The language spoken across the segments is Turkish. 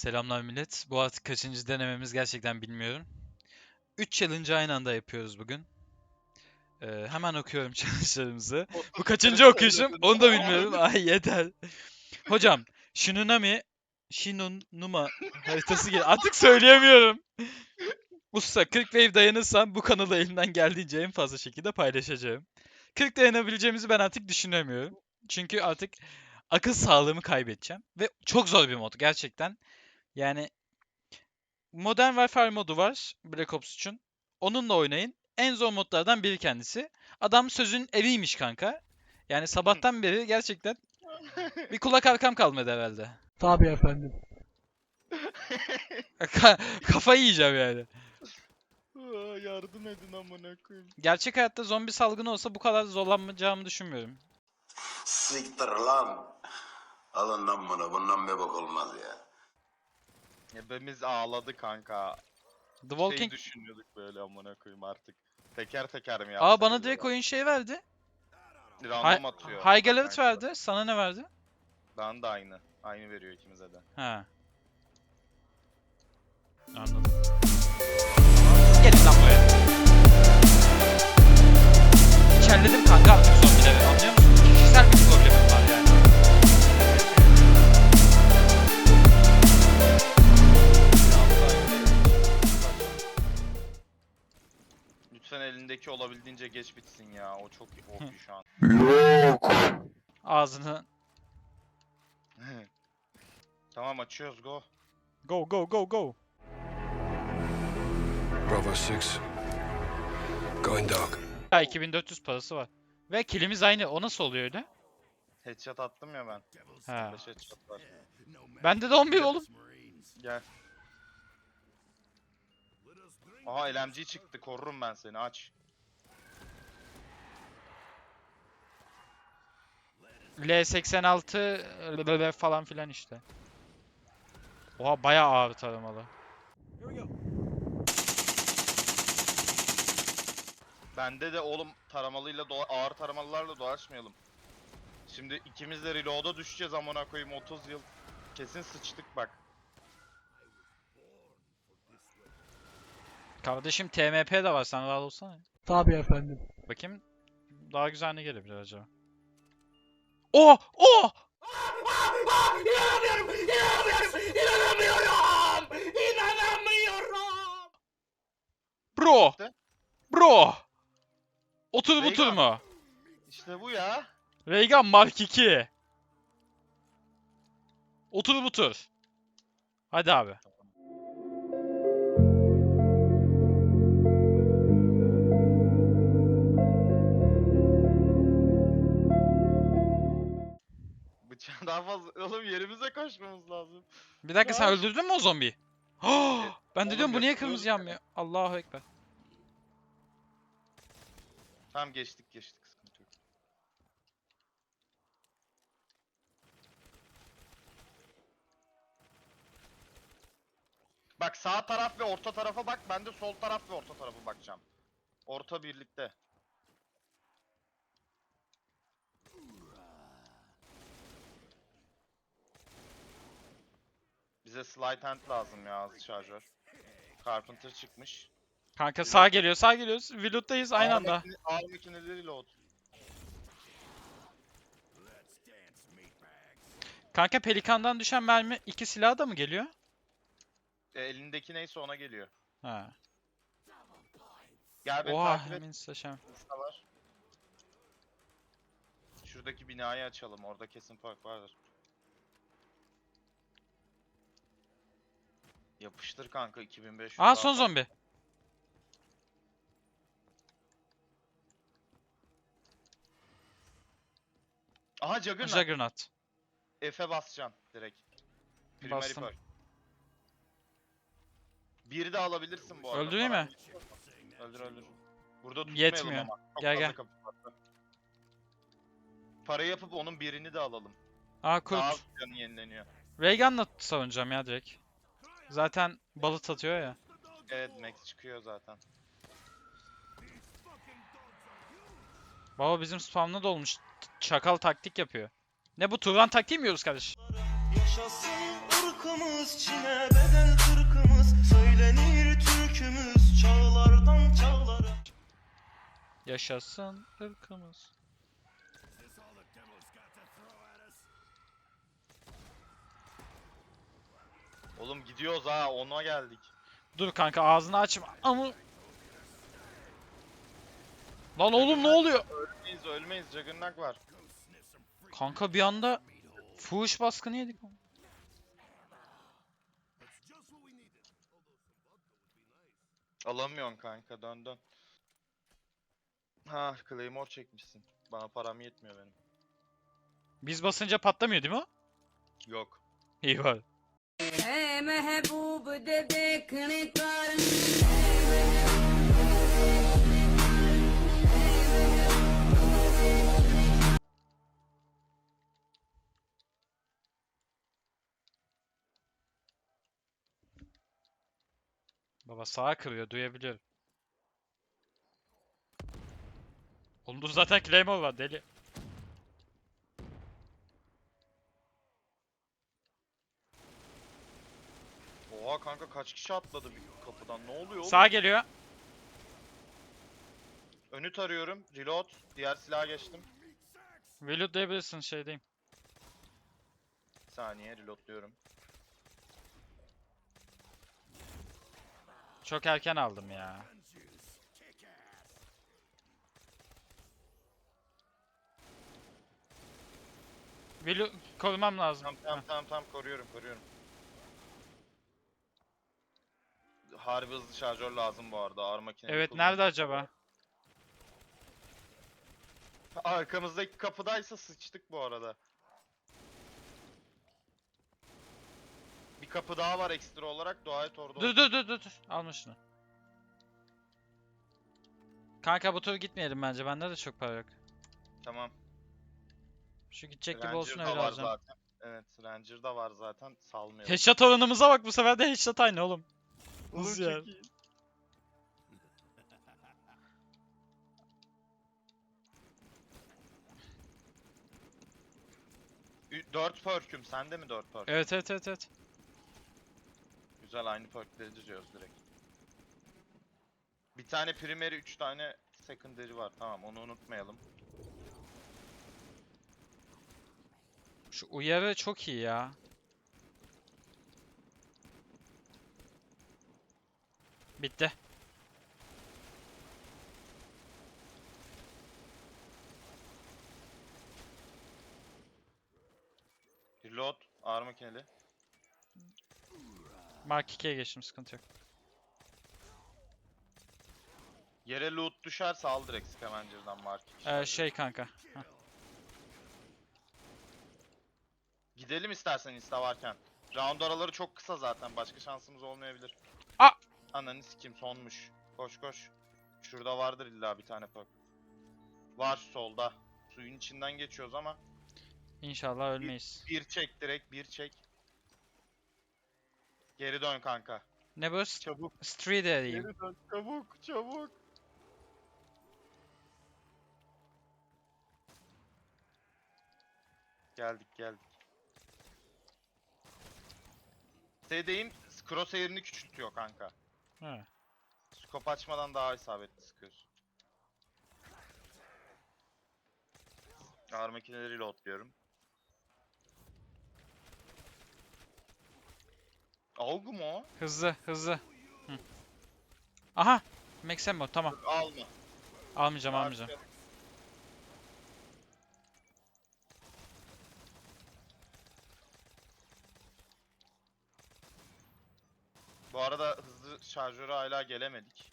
Selamlar millet. Bu artık kaçıncı denememiz gerçekten bilmiyorum. 3 challenge aynı anda yapıyoruz bugün. Ee, hemen okuyorum challenge'larımızı. Bu kaçıncı okuyuşum onu da bilmiyorum. Ay yeter. Hocam, Shinunami Shinunuma haritası gel. Artık söyleyemiyorum. Usta 40 wave dayanırsam bu kanalı elimden geldiğince en fazla şekilde paylaşacağım. 40 dayanabileceğimizi ben artık düşünemiyorum. Çünkü artık akıl sağlığımı kaybedeceğim. Ve çok zor bir mod gerçekten. Yani Modern Warfare modu var Black Ops için. Onunla oynayın. En zor modlardan biri kendisi. Adam sözün eriymiş kanka. Yani sabahtan beri gerçekten bir kulak arkam kalmadı herhalde. Tabii efendim. Ka- kafayı yiyeceğim yani. Aa, Yardım edin amına koyayım. Gerçek hayatta zombi salgını olsa bu kadar zorlanmayacağımı düşünmüyorum. Siktir lan. Alın lan bunu. Bundan bir bak olmaz ya. Hepimiz ağladı kanka. The Şey Walking... düşünüyorduk böyle amına koyayım artık. Teker teker mi yapsak? Aa bana direkt oyun şey verdi. Random atıyor. High Gallery verdi. Sana ne verdi? Bana da aynı. Aynı veriyor ikimize de. Ha. Anladım. Gelin lan buraya. İçerledim kanka artık zombileri anlıyor musun? Kişisel bir Lütfen elindeki olabildiğince geç bitsin ya. O çok OP şu an. Ağzını tamam açıyoruz go. go go go go. Bravo 6. Going dark. Ya 2400 parası var. Ve kilimiz aynı. O nasıl oluyor öyle? Headshot attım ya ben. Ha. 5 headshot var. Bende de 11 oğlum. Gel. Aha LMG çıktı. Korurum ben seni. Aç. L86 falan filan işte. Oha bayağı ağır taramalı. Bende de oğlum taramalıyla dola- ağır taramalılarla dolaşmayalım. Şimdi ikimiz de reload'a düşeceğiz amına koyayım 30 yıl. Kesin sıçtık bak. Kardeşim TMP de var sen rahat olsana. Tabii efendim. Bakayım daha güzel ne gelebilir acaba? Oh! Oh! Bro! Ne? Bro! Otur butur Reygan. mu? İşte bu ya. Reygan Mark 2. Otur butur. Hadi abi. Bıçağı daha fazla oğlum yerimize koşmamız lazım. Bir dakika sen öldürdün mü o zombiyi? ben de diyorum bu niye kırmızı ya. yanmıyor? Allahu ekber. Tamam geçtik geçtik sıkıntı yok. Bak sağ taraf ve orta tarafa bak ben de sol taraf ve orta tarafa bakacağım. Orta birlikte. Bize slide hand lazım ya hızlı şarjör. Carpenter çıkmış. Kanka sağ geliyor sağ geliyoruz. Vilut'tayız aynı anda. Ağır makineleri load. Kanka pelikandan düşen mermi iki silah da mı geliyor? E, elindeki neyse ona geliyor. Ha. Gel beni Oha takip et. saçam. Usta var. Şuradaki binayı açalım. Orada kesin park vardır. Yapıştır kanka 2500. Aa son zombi. Aha Juggernaut. Juggernaut. F'e basacaksın direkt. Primary Bastım. Biri de alabilirsin bu arada. Öldüreyim mi? yetiyor. Öldür öldür. Burada tutmayalım Yetmiyor. ama. Çok Gel, fazla gel. kapı var. Para yapıp onun birini de alalım. Aa kurt. Daha az canı yenileniyor. Raygun'la savunacağım ya direkt. Zaten balıt atıyor ya. Evet Max çıkıyor zaten. Baba bizim spamlı dolmuş. Çakal taktik yapıyor. Ne bu Turan taktiği mi yiyoruz kardeş? Yaşasın ırkımız Çin'e bedel kırkımız Söylenir türkümüz çağlardan çağlara Yaşasın ırkımız. Oğlum gidiyoruz ha ona geldik. Dur kanka ağzını açma. Ama... Lan oğlum ne oluyor? Ölmeyiz ölmeyiz Juggernaut var. Kanka bir anda fuhuş baskını yedik. Alamıyorsun kanka dön dön. Ha Claymore çekmişsin. Bana param yetmiyor benim. Biz basınca patlamıyor değil mi o? Yok. İyi var. Baba sağa kırıyor duyabiliyorum. Oğlum zaten claymore var deli. Oha kanka kaç kişi atladı bir kapıdan ne oluyor oğlum? Geliyor. Önü tarıyorum. Reload. Diğer silaha geçtim. Reload diyebilirsin şeydeyim. Bir saniye reloadluyorum. Çok erken aldım ya. Reload korumam lazım. Tamam tamam tamam tamam koruyorum koruyorum. Harbi hızlı şarjör lazım bu arada ağır makine. Evet nerede acaba? Arkamızdaki kapıdaysa sıçtık bu arada. Bir kapı daha var ekstra olarak dua et orada. Dur dur dur dur dur. Alma şunu. Kanka bu tur gitmeyelim bence. Bende de çok para yok. Tamam. Şu gidecek gibi Ranger olsun da öyle alacağım. zaten. Evet Ranger da var zaten salmıyor. Headshot oranımıza bak bu sefer de headshot aynı oğlum. Oğlum Hız çok ya. iyi. Ü- Dört perk'üm. Sende mi dört perk? Evet evet evet evet. Güzel aynı perk'leri diziyoruz direkt. Bir tane primary, üç tane secondary var. Tamam onu unutmayalım. Şu uyarı çok iyi ya. Bitti. Reload, ağır makineli. Mark 2'ye geçtim sıkıntı yok. Yere loot düşerse al direkt Scavenger'dan mark. Ee, şey kanka. Heh. Gidelim istersen insta varken. Round araları çok kısa zaten. Başka şansımız olmayabilir. Aa! Ananı sikim sonmuş. Koş koş. Şurada vardır illa bir tane perk. Var solda. Suyun içinden geçiyoruz ama. İnşallah ölmeyiz. Bir çek direkt bir çek. Geri dön kanka. Ne bu? Çabuk. Street diyeyim. Geri dön. Çabuk çabuk. Geldik geldik. T'deyim. Crosshair'ini küçültüyor kanka. He. Scope açmadan daha isabetli sıkıyorsun. Ağır makineleri loadluyorum. Algı mı o? Hızlı hızlı. Hı. Aha! Maximo tamam. Alma. Almayacağım almayacağım. Harika. Bu arada hızlı şarjöre hala gelemedik.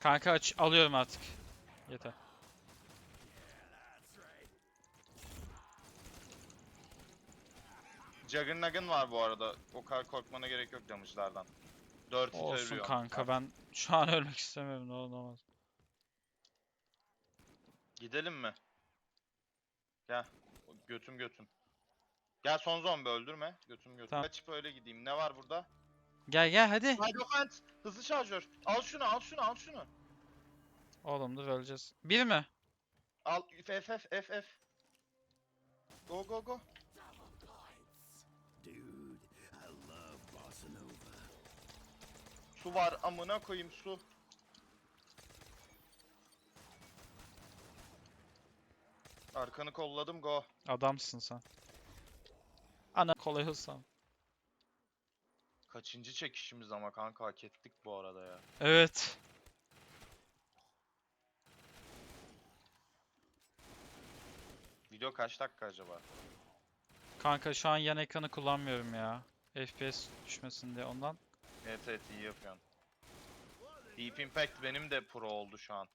Kanka aç alıyorum artık. Yeter. Juggernaut'ın var bu arada. O kadar korkmana gerek yok damage'lardan. 4 hit Olsun ölüyor. kanka ben şu an ölmek istemiyorum ne olur ne olmaz. Gidelim mi? Gel. Götüm götüm. Gel son zombi öldürme. Götüm götüm. Tamam. Kaçıp öyle gideyim. Ne var burada? Gel gel hadi. Hydrofant hızlı şarjör. Al şunu al şunu al şunu. Oğlum dur öleceğiz. Bir mi? Al F F F. Go go go. Su var amına koyayım su. Arkanı kolladım go. Adamsın sen. Ana kolay hızlan. Kaçıncı çekişimiz ama kanka hak ettik bu arada ya. Evet. Video kaç dakika acaba? Kanka şu an yan ekranı kullanmıyorum ya. FPS düşmesin diye ondan. Evet evet iyi yapıyorsun. Deep Impact benim de pro oldu şu an.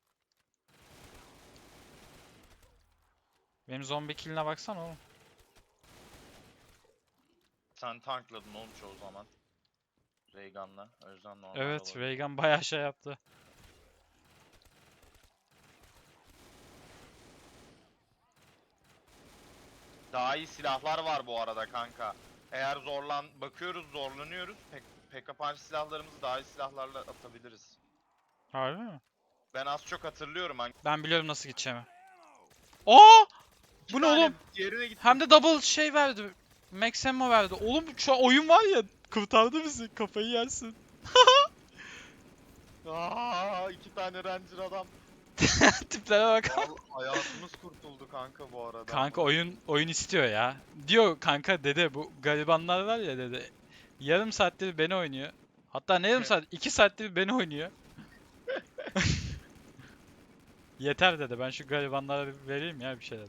Benim zombi killine baksana oğlum. Sen tankladın oğlum çoğu zaman. Raygun'la. O yüzden normal Evet, olabilir. Reagan bayağı şey yaptı. Daha iyi silahlar var bu arada kanka. Eğer zorlan bakıyoruz zorlanıyoruz. Pek PK punch silahlarımızı daha iyi silahlarla atabiliriz. Harbi mi? Ben az çok hatırlıyorum hani. Ben biliyorum nasıl gideceğimi. İki Bu ne oğlum? Diğerine gittim. Hem de double şey verdi. Max ammo verdi. Oğlum şu an oyun var ya. Kurtardı bizi. Kafayı yersin. Aa, iki tane ranger adam. Tiplere bak. Vallahi hayatımız kurtuldu kanka bu arada. Kanka oyun oyun istiyor ya. Diyor kanka dede bu garibanlar var ya dede. Yarım saattir beni oynuyor. Hatta ne yarım saat? iki saattir beni oynuyor. Yeter dedi. Ben şu garibanlara bir vereyim ya bir şeyler.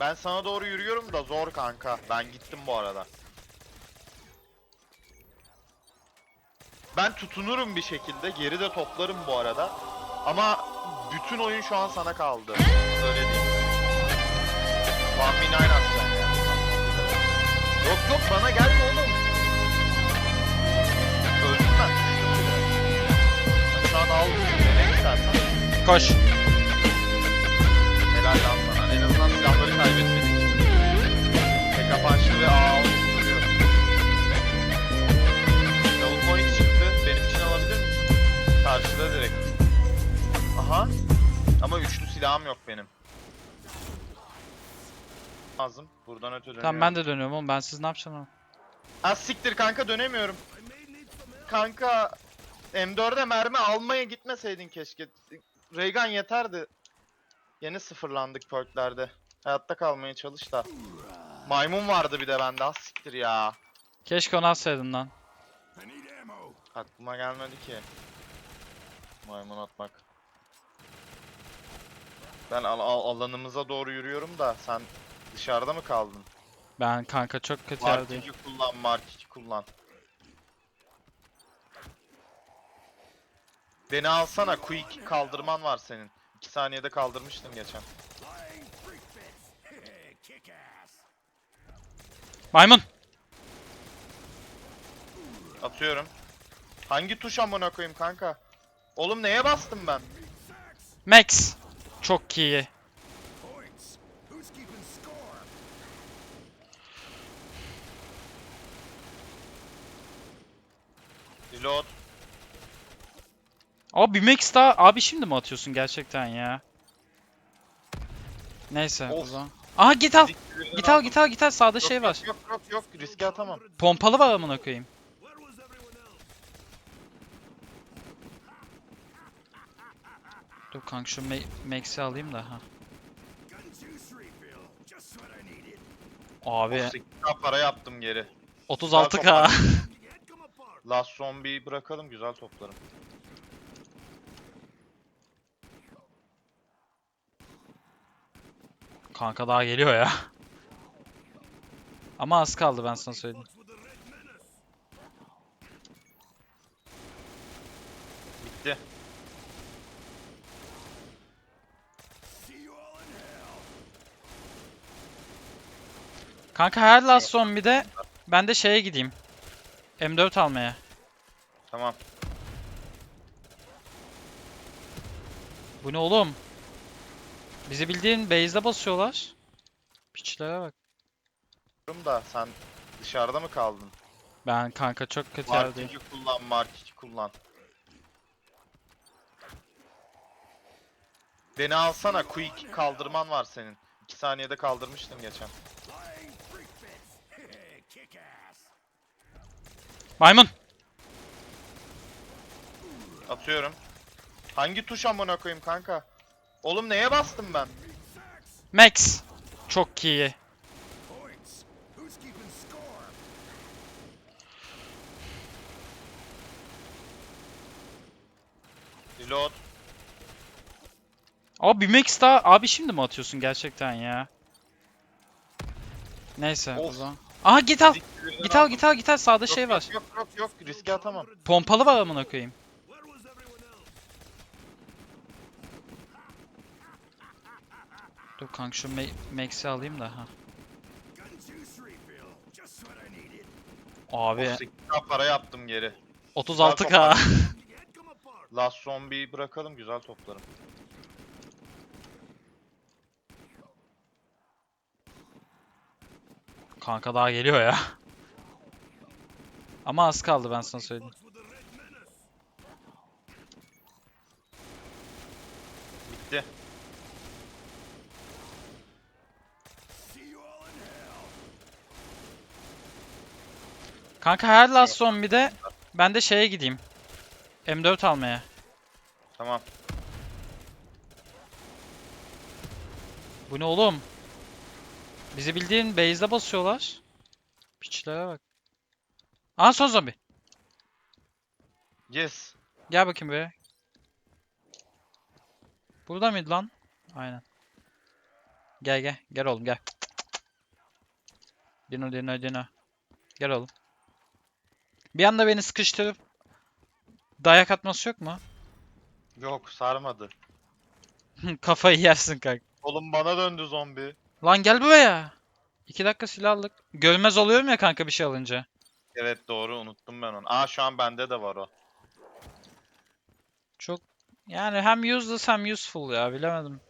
Ben sana doğru yürüyorum da zor kanka. Ben gittim bu arada. Ben tutunurum bir şekilde. Geri de toplarım bu arada. Ama bütün oyun şu an sana kaldı. Öyle diyeyim. Tahmin aynı atacağım yani. Yok yok bana gelme oğlum. Öldüm ben. şu an al. Ne istersen. Koş. Helal lan sana. En azından silahları kaybetmedik. Tek apançlı ve ağ Karşıda direkt. Aha. Ama üçlü silahım yok benim. Lazım. Buradan öte dönüyorum. Tamam ben de dönüyorum oğlum. Ben siz ne yapacağım oğlum? Az siktir kanka dönemiyorum. Kanka M4'e mermi almaya gitmeseydin keşke. Raygun yeterdi. Yeni sıfırlandık perklerde. Hayatta kalmaya çalış da. Maymun vardı bir de bende az siktir ya. Keşke onu alsaydın lan. Aklıma gelmedi ki. Maymun atmak. Ben al- al- alanımıza doğru yürüyorum da sen dışarıda mı kaldın? Ben kanka çok kötü Mark yerdeyim. 2 kullan, Mark 2 kullan. Beni alsana, quick kaldırman var senin. 2 saniyede kaldırmıştım geçen. Maymun. Atıyorum. Hangi tuş amına koyayım kanka? Oğlum neye bastım ben? Max. Çok iyi. Reload. Abi Max daha. Abi şimdi mi atıyorsun gerçekten ya? Neyse o Of. zaman. Aha git al. Git al git al git al. Sağda Yok, şey var. Yok yok yok riske atamam. Pompalı var amına koyayım. Dur kanka şu Ma- Max'i alayım da ha. Abi siktir, para yaptım geri. 36k. Last zombiyi bırakalım güzel toplarım. Kanka daha geliyor ya. Ama az kaldı ben sana söyleyeyim. Bitti. Kanka her last son bir de ben de şeye gideyim. M4 almaya. Tamam. Bu ne oğlum? Bizi bildiğin base'de basıyorlar. Piçlere bak. Diyorum da sen dışarıda mı kaldın? Ben kanka çok kötü Mark yerdeyim. 2 kullan, Mark 2 kullan. Beni alsana, quick kaldırman var senin. 2 saniyede kaldırmıştım geçen. Maymun. Atıyorum. Hangi tuş amına koyayım kanka? Oğlum neye bastım ben? Max. Çok iyi. Reload. Abi bir Max daha. Abi şimdi mi atıyorsun gerçekten ya? Neyse o Of. zaman. Aha git al. Git al git al git al. Sağda şey var. Yok yok yok riske atamam. Pompalı var amına koyayım. Dur kanka şu Ma- Max'i alayım da ha. Abi Of, 8K para yaptım geri. 36k. Last zombiyi bırakalım güzel toplarım. Kanka daha geliyor ya. Ama az kaldı ben sana söyleyeyim. Bitti. Kanka her last zombie'de ben de şeye gideyim. M4 almaya. Tamam. Bu ne oğlum? Bizi bildiğin base'de basıyorlar. Piçlere bak. Aha son zombi. Yes. Gel bakayım be. Burada mıydı lan? Aynen. Gel gel. Gel oğlum gel. Dino dino dino. Gel oğlum. Bir anda beni sıkıştırıp dayak atması yok mu? Yok sarmadı. Kafayı yersin kanka. Oğlum bana döndü zombi. Lan gel buraya. İki dakika silah aldık. Görmez oluyorum ya kanka bir şey alınca. Evet doğru unuttum ben onu. Aa şu an bende de var o. Çok yani hem useless hem useful ya bilemedim.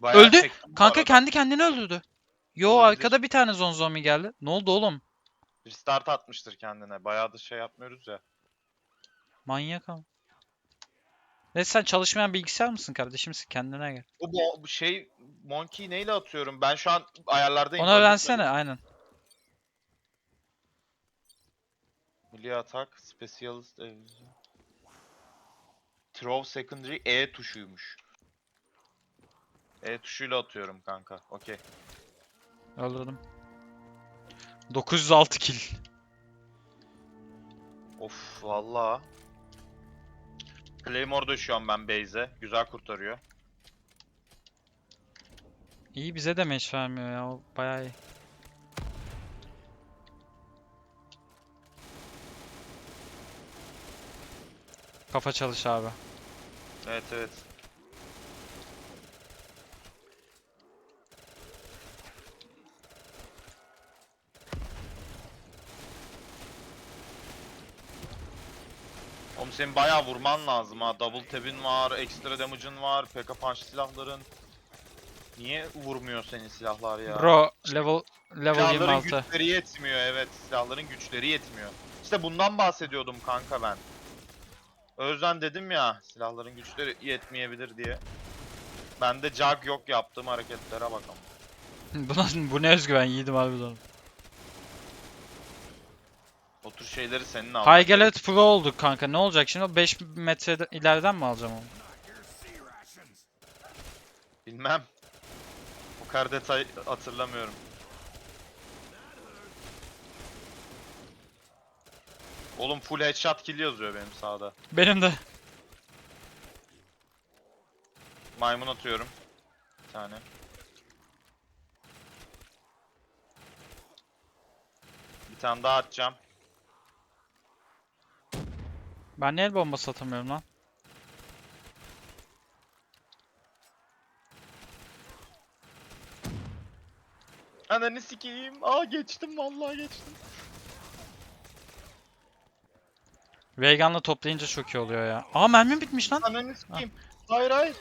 Bayağı Öldü. çektim bu Kanka arada. kendi kendini öldürdü. Yo Olabilir. arkada bir tane zon zombi geldi. Ne oldu oğlum? Restart atmıştır kendine. Bayağı da şey yapmıyoruz ya. Manyak ama. Ne sen çalışmayan bilgisayar mısın kardeşimsin kendine gel. Bu, bu, bu şey Monkey neyle atıyorum? Ben şu an ayarlardayım. Öldürmedim. öğrensene aynen. Milli atak, specialist, e, throw secondary E tuşuymuş. E tuşuyla atıyorum kanka. Okey. Öldürdüm. 906 kill. Of valla. Claymore düşüyorum ben base'e. Güzel kurtarıyor. İyi bize de meş vermiyor ya. O bayağı iyi. Kafa çalış abi. Evet evet. Oğlum senin bayağı vurman lazım ha. Double tab'in var, extra damage'ın var, PK punch silahların. Niye vurmuyor senin silahlar ya? Bro level level Silahların 26. güçleri yetmiyor evet. Silahların güçleri yetmiyor. İşte bundan bahsediyordum kanka ben. O yüzden dedim ya silahların güçleri yetmeyebilir diye. Ben de jug yok yaptığım hareketlere bakalım. Buna, bu ne özgüven yiğidim harbiden. O tür şeyleri senin al. High Gallet Pro olduk kanka. Ne olacak şimdi? 5 metre ileriden mi alacağım onu? Bilmem. Kadar detay hatırlamıyorum. Oğlum full headshot kill yazıyor benim sağda. Benim de. Maymun atıyorum. Bir tane. Bir tane daha atacağım. Ben niye el bombası atamıyorum lan? Ananı sikeyim. Aa geçtim vallahi geçtim. Veigan'la toplayınca çok iyi oluyor ya. Aa mermim bitmiş lan. Ananı sikeyim. Hayır hayır.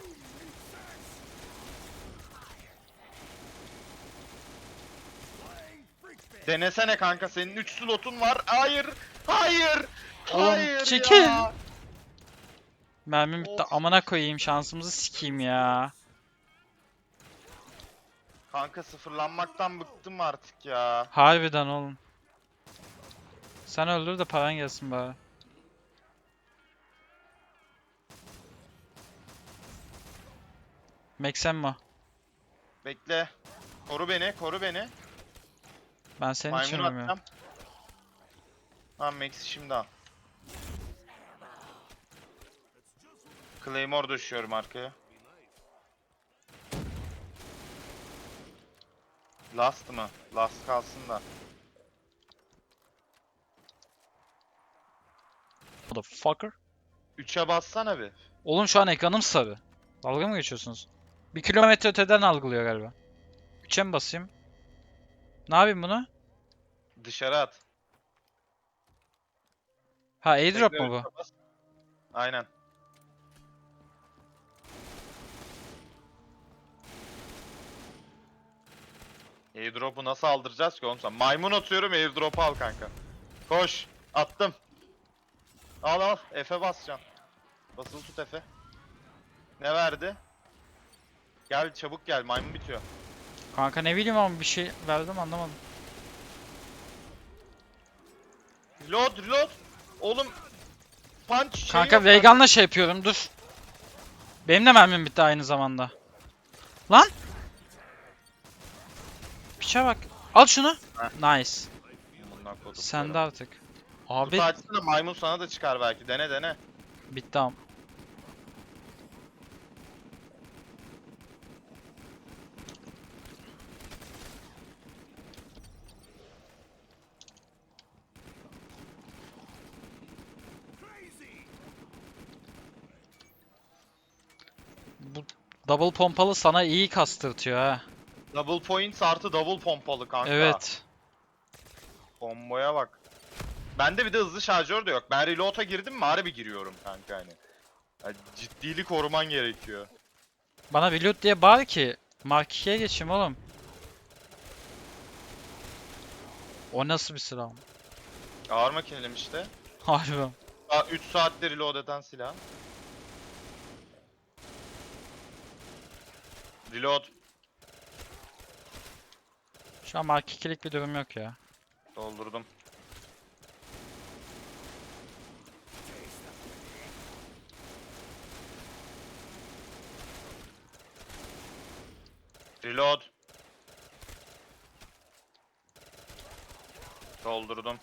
Denesene kanka senin 3 slotun var. Hayır. Hayır. Oğlum, Hayır çekil. ya. Mermim bitti. Of. Amına koyayım şansımızı sikeyim ya. Kanka sıfırlanmaktan bıktım artık ya. Harbiden oğlum. Sen öldür de paran gelsin bari. Meksen mi? Bekle. Koru beni, koru beni. Ben senin Maymun için ölmüyorum. Tamam Max'i şimdi al. Claymore düşüyorum arkaya. Last mı? Last kalsın da. Motherfucker. 3'e bassana bir. Oğlum şu an ekranım sarı. Dalga mı geçiyorsunuz? Bir kilometre öteden algılıyor galiba. 3'e mi basayım? Ne yapayım bunu? Dışarı at. Ha airdrop mu bu? bas. Aynen. Airdrop'u nasıl aldıracağız ki oğlum sen? Maymun atıyorum airdrop'u al kanka. Koş. Attım. Al al. F'e basacaksın. Basılı tut F'e. Ne verdi? Gel çabuk gel maymun bitiyor. Kanka ne bileyim ama bir şey verdim anlamadım. Reload reload. Oğlum. Punch şey Kanka yok şey yapıyorum dur. Benim de mermim bitti aynı zamanda. Lan! Piçe bak. Al şunu. Nice. Bundan kodum. Sen de artık. Abi. Açsana maymun sana da çıkar belki. Dene dene. bitti am. Bu double pompalı sana iyi kastırtıyor ha. Double points artı double pompalı kanka. Evet. Komboya bak. Bende bir de hızlı şarjör de yok. Ben reload'a girdim mi harbi giriyorum kanka hani. Ya ciddilik koruman gerekiyor. Bana loot diye bağır ki Mark 2'ye geçeyim oğlum. O nasıl bir silah? Ağır makinelerim işte. Harbiden. 3 saatte reload eden silah. Reload. Şu an Mark 2'lik bir durum yok ya. Doldurdum. Reload. Doldurdum.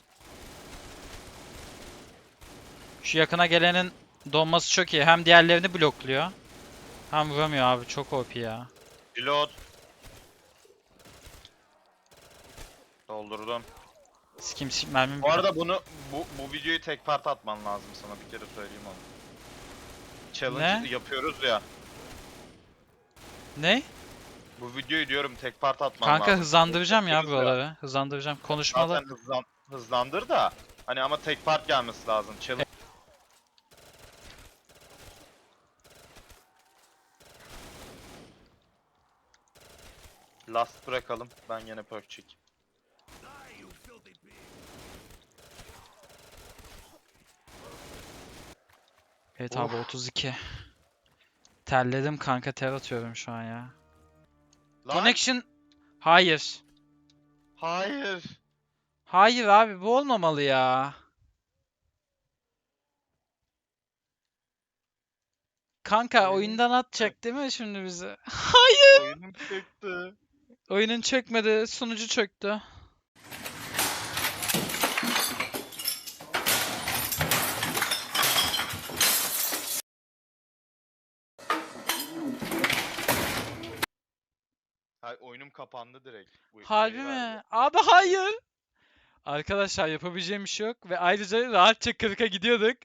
Şu yakına gelenin donması çok iyi. Hem diğerlerini blokluyor. Hem vuramıyor abi. Çok OP ya. Reload. Doldurdum. Sikim sikim mermim Bu arada bunu bu, bu videoyu tek part atman lazım sana bir kere söyleyeyim onu. Challenge Ne? yapıyoruz ya. Ne? Bu videoyu diyorum tek part atman Kanka lazım. hızlandıracağım ya Yapıyoruz ya. buraları. Hızlandıracağım. Konuşmalı. Zaten hızlan, hızlandır da hani ama tek part gelmesi lazım. Challenge Last bırakalım. Ben yine perk çekeyim. Evet abi 32. Terledim kanka ter atıyorum şu an ya. Lan, Connection. Hayır. Hayır. Hayır abi bu olmamalı ya. Kanka Oyunun oyundan atacak değil mi şimdi bizi? Oyunum çıktı. Oyunun çökmedi, sunucu çöktü. Oyunum kapandı direkt. Bu Harbi şeyi verdi. mi? Abi hayır. Arkadaşlar yapabileceğim bir şey yok ve ayrıca rahatça 40'a gidiyorduk.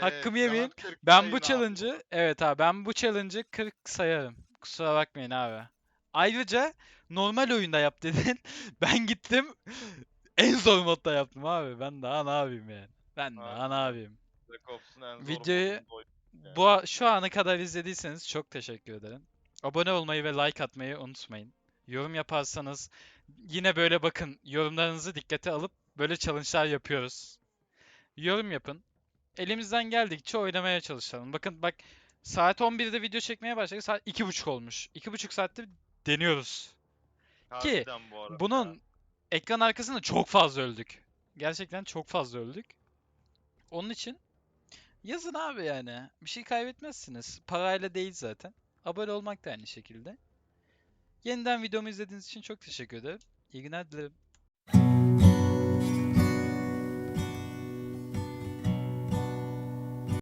Hakkımı yemeyin. Ben bu abi. challenge'ı evet abi ben bu challenge'ı 40 sayarım. Kusura bakmayın abi. Ayrıca normal oyunda yap dedin. Ben gittim en zor modda yaptım abi. Ben daha ne yapayım yani? Ben daha Abi. ne yapayım? Videoyu-. Yani. Bu şu ana kadar izlediyseniz çok teşekkür ederim. Abone olmayı ve like atmayı unutmayın. Yorum yaparsanız yine böyle bakın yorumlarınızı dikkate alıp böyle challenge'lar yapıyoruz. Yorum yapın. Elimizden geldikçe oynamaya çalışalım. Bakın bak saat 11'de video çekmeye başladık. Saat 2.30 olmuş. 2.5 saattir deniyoruz. ki Harbiden bu arada. Bunun ekran arkasında çok fazla öldük. Gerçekten çok fazla öldük. Onun için yazın abi yani. Bir şey kaybetmezsiniz. Parayla değil zaten. Abone olmak da aynı şekilde. Yeniden videomu izlediğiniz için çok teşekkür ederim. İyi günler dilerim.